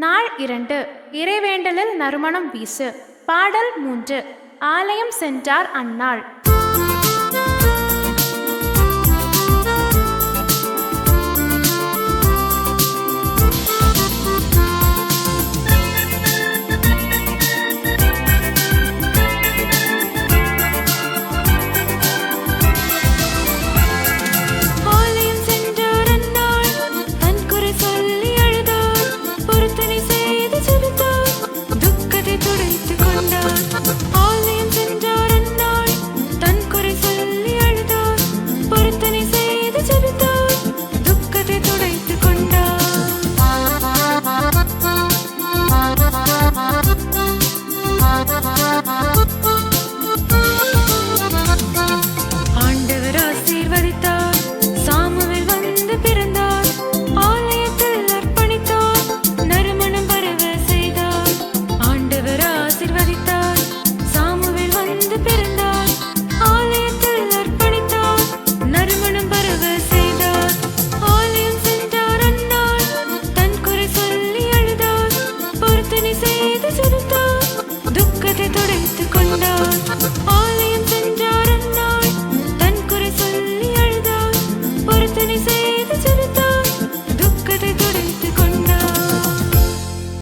நாள் இரண்டு. இறைவேண்டலில் நறுமணம் வீசு. பாடல் மூன்று. ஆலயம் சென்றார் அந்நாள். లేదు ಸುರಿತ ದುಃಖದ ತೊಡೆದುಕೊಂಡು